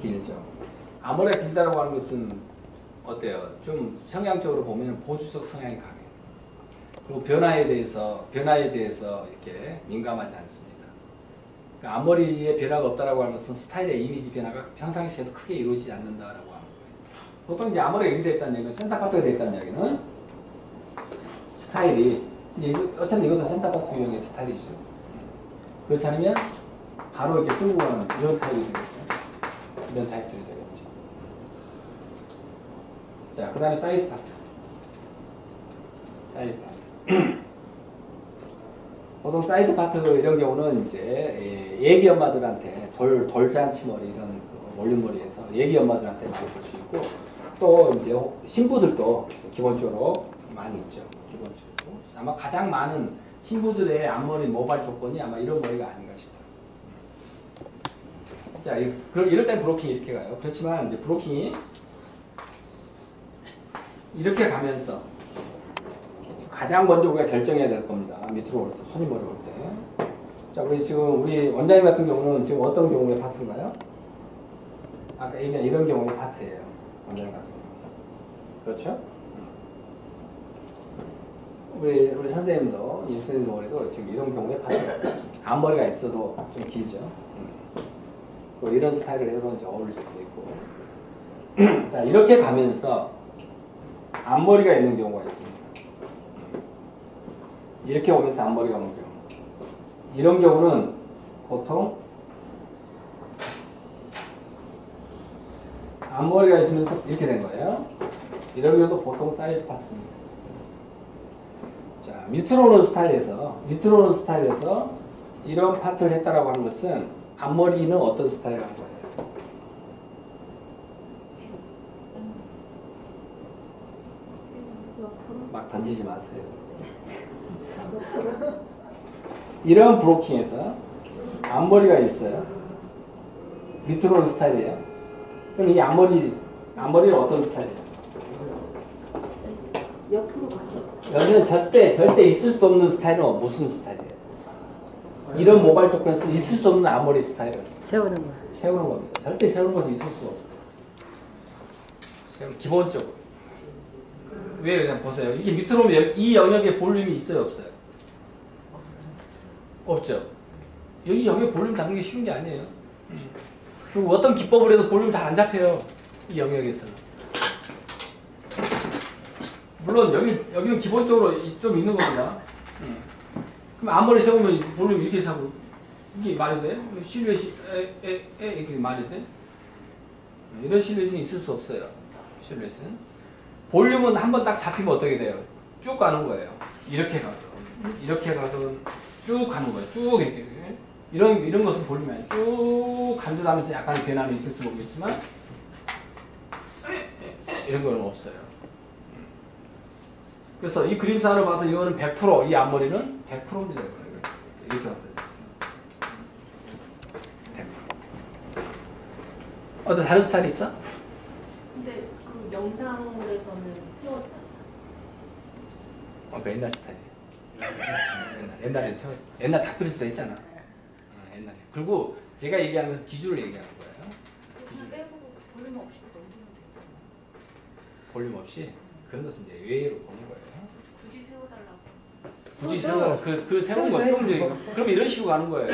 길죠. 앞머리가 길다라고 하는 것은 어때요? 좀 성향적으로 보면 보수적 성향이 강해요. 그리고 변화에 대해서 변화에 대해서 이렇게 민감하지 않습니다. 그러니까 앞머리에 변화가 없다라고 하는 것은 스타일의 이미지 변화가 평상시에도 크게 이루어지지 않는다라고 하는 거예요. 보통 이제 앞머리가 이렇게 돼 있다는 얘기는 센터파트가 돼 있다는 얘기는 스타일이 어차피 이것도 센터파트 유형의 스타일이죠. 그렇지 않으면 바로 이렇게 끌고 가는 이런 타입이 되겠죠. 이런 타입들이 되겠죠. 자, 그 다음에 사이드 파트. 사이드 파트. 보통 사이드 파트 이런 경우는 이제 예, 얘기 엄마들한테 돌, 돌잔치 머리 이런 그 올림머리에서 얘기 엄마들한테 많이 볼 수 있고 또 이제 신부들도 기본적으로 많이 있죠. 기본적으로. 아마 가장 많은 신부들의 앞머리 모발 조건이 아마 이런 머리가 아닌가 싶어요. 자, 이럴 땐 브로킹이 이렇게 가요. 그렇지만 이제 브로킹이 이렇게 가면서 가장 먼저 우리가 결정해야 될 겁니다. 밑으로 올 때, 손이 머리 올 때. 자, 우리 지금 우리 원장님 같은 경우는 지금 어떤 경우의 파트인가요? 아까 얘기한 이런 경우의 파트예요. 원장님 같은 경우. 그렇죠? 우리 우리 선생님도 이 선생님 머리도 지금 이런 경우에 파트가 앞머리가 있어도 좀 길죠. 음. 또 이런 스타일을 해도 이제 어울릴 수도 있고. 자 이렇게 가면서 앞머리가 있는 경우가 있습니다. 이렇게 오면서 앞머리가 오는 경우. 이런 경우는 보통 앞머리가 있으면서 이렇게 된 거예요. 이런 경우도 보통 사이드 파트입니다. 자, 밑으로 오는 스타일에서 밑으로 오는 스타일에서 이런 파트를 했다라고 하는 것은 앞머리는 어떤 스타일을 한 거예요? 막 던지지 마세요. 이런 브로킹에서 앞머리가 있어요. 밑으로 오는 스타일이에요. 그럼 이 앞머리 앞머리는 어떤 스타일이에요? 옆으로 가요. 여기는 절대 절대 있을 수 없는 스타일은 무슨 스타일이에요? 이런 모발 조건에서 있을 수 없는 앞머리 스타일을 세우는 거. 세우는 겁니다. 절대 세우는 것은 있을 수 없어요. 세우는 기본적으로. 왜 그냥 보세요. 이게 밑으로 오면 여- 이 영역에 볼륨이 있어요, 없어요? 없죠. 여기 영역에 볼륨 잡는 게 쉬운 게 아니에요. 그리고 어떤 기법을 해도 볼륨 잘 안 잡혀요. 이 영역에서는. 물론 여기 여기는 기본적으로 이- 좀 있는 겁니다. 음. 그럼 앞머리 세우면 볼륨 이렇게 사고 이게 말이 돼? 실루엣이 에, 에, 에 이렇게 말이 돼? 이런 실루엣은 있을 수 없어요. 실루엣은. 볼륨은 한 번 딱 잡히면 어떻게 돼요? 쭉 가는 거예요. 이렇게 가든, 이렇게 가든 쭉 가는 거예요. 쭉 이렇게. 이런, 이런 것은 볼륨이 아니에요. 쭉 간듯하면서 약간의 변화는 있을지 모르겠지만 이런 건 없어요. 그래서 이 그림상으로 봐서 이거는 100%이 앞머리는 100%입니다. 이렇게 하세요. 어떤 다른 스타일이 있어? 근데 그 영상에서는 세웠잖아. 어, 그 옛날 스타일이에요. 옛날, 옛날에 세웠, 옛날 다크리스도 했잖아. 어, 옛날에. 그리고 제가 얘기하는 것은 기준을 얘기하는 거예요. 빼고 볼륨 없이 넘기면 되잖아. 볼륨 없이 그런 것은 이제 외로 보는 거예요. 굳이 세워달라고. 굳이 세우는 그, 그 세우는 거 세워서 좀 이제 그럼 이런 식으로 가는 거예요.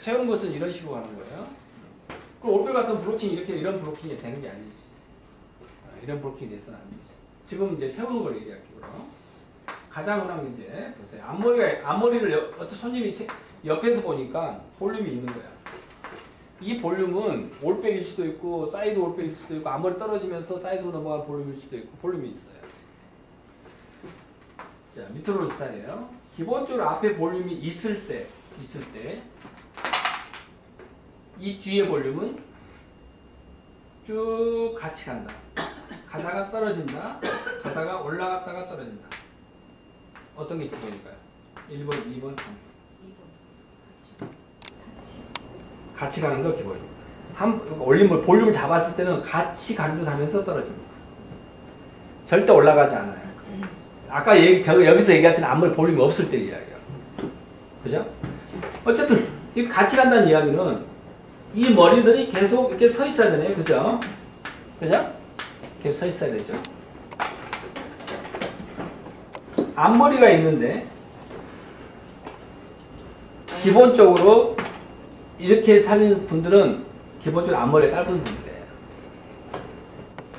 세우는 것은 이런 식으로 가는 거예요. 그럼 올빼 같은 브로킹 이렇게 이런 브로킹이 되는 게 아니지. 아, 이런 브로킹이 돼서는 안 되지. 지금 이제 세우는 걸 얘기할게요. 가장 흔한 게 이제 보세요. 앞머리가 앞머리를 여- 어떤 손님이 세- 옆에서 보니까 볼륨이 있는 거야. 이 볼륨은 올백일 수도 있고 사이드 올백일 수도 있고 앞머리 떨어지면서 사이드로 넘어간 볼륨일 수도 있고 볼륨이 있어요. 자 밑으로 스타일이에요. 기본적으로 앞에 볼륨이 있을 때 있을 때 이 뒤에 볼륨은 쭉 같이 간다. 가다가 떨어진다. 가다가 올라갔다가 떨어진다. 어떤 게 기본일까요? 1번, 2번, 3번. 2번. 같이 가는 거 기본입니다. 한 올림을 볼륨을 잡았을 때는 같이 간 듯 하면서 떨어집니다. 절대 올라가지 않아요. 아까 얘기, 저 여기서 얘기했던 아무리 볼륨이 없을 때 이야기야. 그죠? 어쨌든 이 같이 간다는 이야기는 이 머리들이 계속 이렇게 서 있어야 되네. 그죠? 그죠? 계속 서 있어야 되죠. 앞머리가 있는데 기본적으로 이렇게 살리는 분들은 기본적으로 앞머리가 짧은 분들이에요.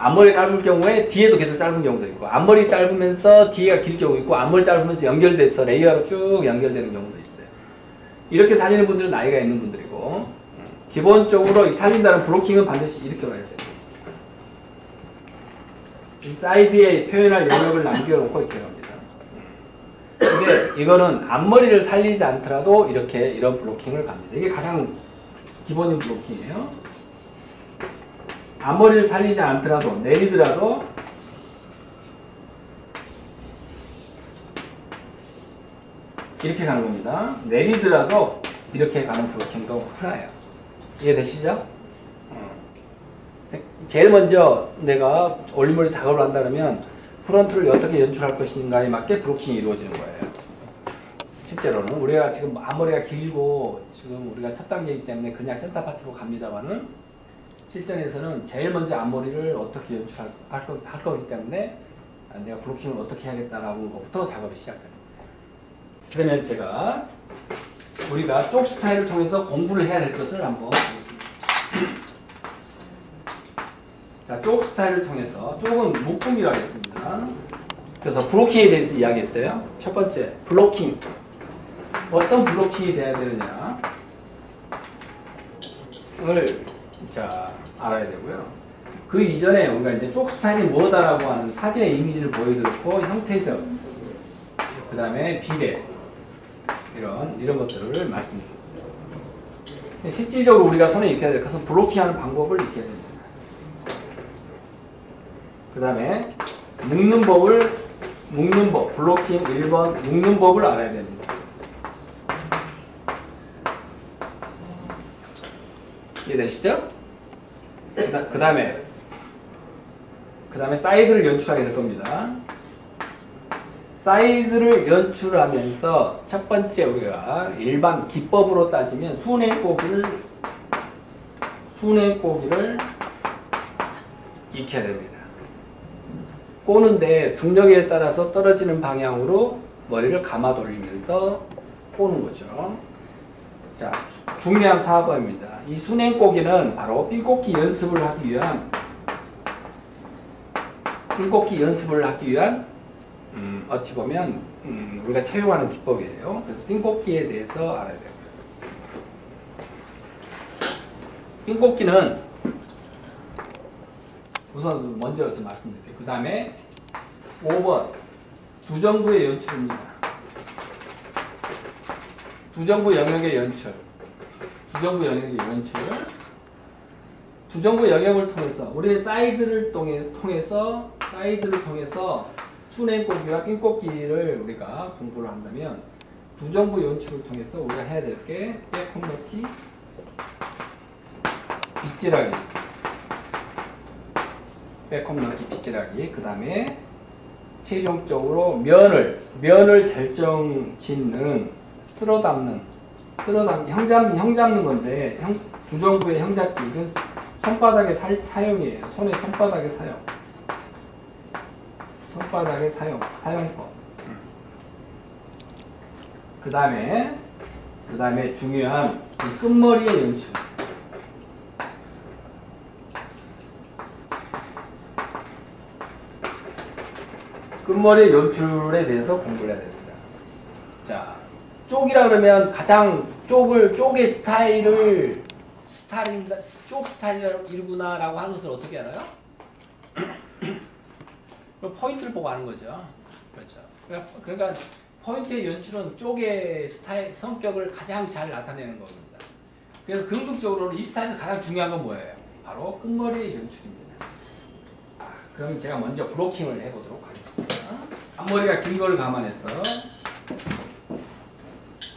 앞머리 짧은 경우에 뒤에도 계속 짧은 경우도 있고 앞머리 짧으면서 뒤에가 길 경우 있고 앞머리 짧으면서 연결돼서 레이어로 쭉 연결되는 경우도 있어요. 이렇게 살리는 분들은 나이가 있는 분들이고 기본적으로 이 살린다는 브로킹은 반드시 이렇게 와야 돼요. 이 사이드에 표현할 영역을 남겨놓고 이렇게 합니다. 근데 이거는 앞머리를 살리지 않더라도 이렇게 이런 블로킹을 갑니다. 이게 가장 기본인 블로킹이에요. 앞머리를 살리지 않더라도 내리더라도 이렇게 가는 겁니다. 내리더라도 이렇게 가는 블로킹도 하나예요. 이해되시죠? 어. 제일 먼저 내가 올림머리 작업을 한다 그러면 프론트를 어떻게 연출할 것인가에 맞게 브로킹이 이루어지는 거예요. 실제로는 우리가 지금 앞머리가 길고 지금 우리가 첫 단계이기 때문에 그냥 센터 파트로 갑니다만은 실전에서는 제일 먼저 앞머리를 어떻게 연출할 할, 거, 할 거기 때문에 아, 내가 브로킹을 어떻게 하겠다라는 것부터 작업이 시작됩니다. 그러면 제가 우리가 쪽 스타일을 통해서 공부를 해야 될 것을 한번 보겠습니다. 자, 쪽 스타일을 통해서 쪽은 묶음이라고 했습니다. 그래서 브로킹에 대해서 이야기했어요. 첫 번째, 블로킹. 어떤 블로킹이 돼야 되느냐? 을 자, 알아야 되고요. 그 이전에 우리가 이제 쪽 스타일이 뭐다라고 하는 사진의 이미지를 보여드렸고 형태적, 그 다음에 비례 이런 이런 것들을 말씀드렸어요. 실질적으로 우리가 손에 익혀야 될 것은 블로킹하는 방법을 익혀야 됩니다. 그 다음에 묶는 법을 묶는 법, 블로킹 1번 묶는 법을 알아야 됩니다. 이해되시죠? 그 다음에 그 다음에 사이드를 연출하게 될 겁니다. 사이드를 연출하면서 첫 번째 우리가 일반 기법으로 따지면 순회고기를 순회고기를 익혀야 됩니다. 꼬는데 중력에 따라서 떨어지는 방향으로 머리를 감아 돌리면서 꼬는 거죠. 자, 중요한 4번입니다. 이 순행꼬기는 바로 삔꽂기 연습을 하기 위한 삔꽂기 연습을 하기 위한 음, 어찌 보면 음, 우리가 채용하는 기법이에요. 그래서 삔꽂기에 대해서 알아야 되고요. 삔꽂기는 우선 먼저 좀 말씀드릴게요. 그 다음에 5번 두정부의 연출입니다. 두정부 영역의 연출. 두정부 영역의 연출. 두정부 영역을 통해서 우리는 사이드를 통해, 통해서 사이드를 통해서 순행꼽기와 핀꼽기를 우리가 공부를 한다면 두정부 연출을 통해서 우리가 해야 될 게 백홈 넣기, 빗질하기, 백홈 넣기, 빗질하기. 그 다음에 최종적으로 면을 면을 결정 짓는 쓸어 담는 쓸어 담기 형 잡는 형 잡는 건데 형 두정부의 형 잡기 이건 손바닥의 사, 사용이에요. 손의 손바닥의 사용. 손바닥의 사용 사용법. 그 다음에 그 다음에 중요한 이 끝머리의 연출. 끝머리 연출에 대해서 공부를 해야 됩니다. 자, 쪽이라 그러면 가장 쪽을 쪽의 스타일을 스타일인가 쪽 스타일이구나라고 하는 것을 어떻게 알아요? 포인트를 보고 아는 거죠. 그렇죠. 그러니까, 그러니까 포인트의 연출은 쪽의 스타일 성격을 가장 잘 나타내는 겁니다. 그래서 긍정적으로는 이 스타일에서 가장 중요한 건 뭐예요? 바로 끝머리의 연출입니다. 아, 그럼 제가 먼저 브로킹을 해보도록 하겠습니다. 앞머리가 긴 거를 감안해서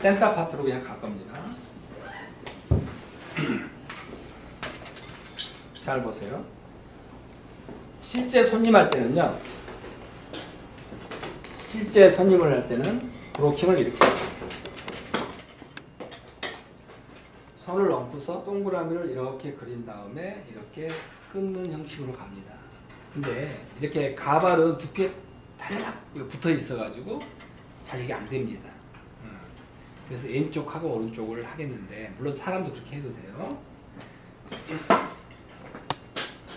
센터 파트로 그냥 갈 겁니다. 잘 보세요. 실제 손님할 때는요. 실제 손님을 할 때는 브로킹을 이렇게 얹고 놓고서 동그라미를 이렇게 그린 다음에 이렇게 끊는 형식으로 갑니다. 근데 이렇게 가발은 두께 탈락 붙어 있어가지고 잘 이게 안 됩니다. 음. 그래서 왼쪽하고 오른쪽을 하겠는데 물론 사람도 그렇게 해도 돼요.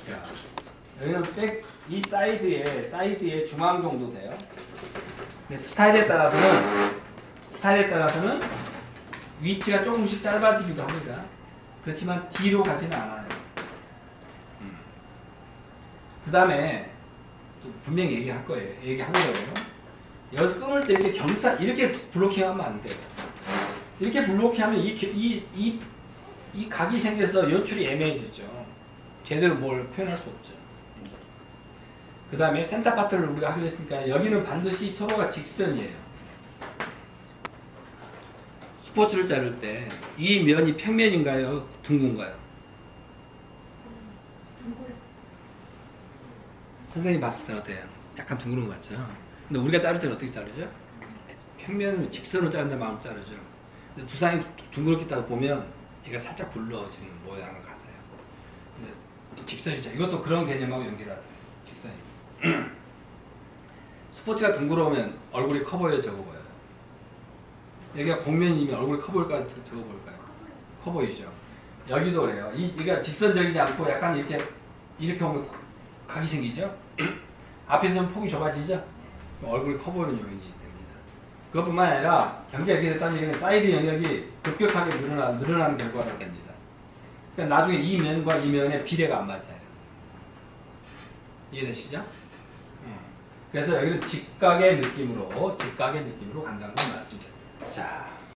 자, 여기는 백, 이 사이드에 사이드에 중앙 정도 돼요. 스타일에 따라서는 스타일에 따라서는 위치가 조금씩 짧아지기도 합니다. 그렇지만 뒤로 가지는 않아요. 그 다음에 분명히 얘기할 거예요. 얘기할 거예요. 여기서 끊을 때 이렇게 경사 이렇게 블로킹하면 안 돼요. 이렇게 블로킹하면 이, 겨- 이, 이, 이 각이 생겨서 연출이 애매해지죠. 제대로 뭘 표현할 수 없죠. 그 다음에 센터 파트를 우리가 하기로 했으니까 여기는 반드시 서로가 직선이에요. 스포츠를 자를 때 이 면이 평면인가요? 둥근가요? 선생님 봤을 때는 어때요? 약간 둥그런 것 같죠? 근데 우리가 자를 때는 어떻게 자르죠? 평면 직선으로 자른다 마음 자르죠. 두상이 두- 둥그렇게 딱 보면 얘가 살짝 굴러지는 모양을 가져요. 근데 이 직선이죠. 이것도 그런 개념하고 연결하세요. 직선이. 스포츠가 둥그러우면 얼굴이 커 보여요, 적어 보여요? 여기가 공면이면 얼굴이 커 보일까요, 적어 보일까요? 커 보이죠. 여기도 그래요. 이, 이가 직선적이지 않고 약간 이렇게 이렇게 오면 각이 생기죠. 앞에서는 폭이 좁아지죠. 얼굴이 커 보이는 요인이. 그것뿐만 아니라 이렇게 됐다는 얘기는 사이드 영역이 급격하게 늘어나, 늘어나는 결과가 됩니다. 그러니까 나중에 이 면과 이 면의 비례가 안 맞아요. 이해되시죠? 음. 그래서 여기는 직각의 느낌으로 직각의 느낌으로 간다는 걸 말씀드립니다. 자,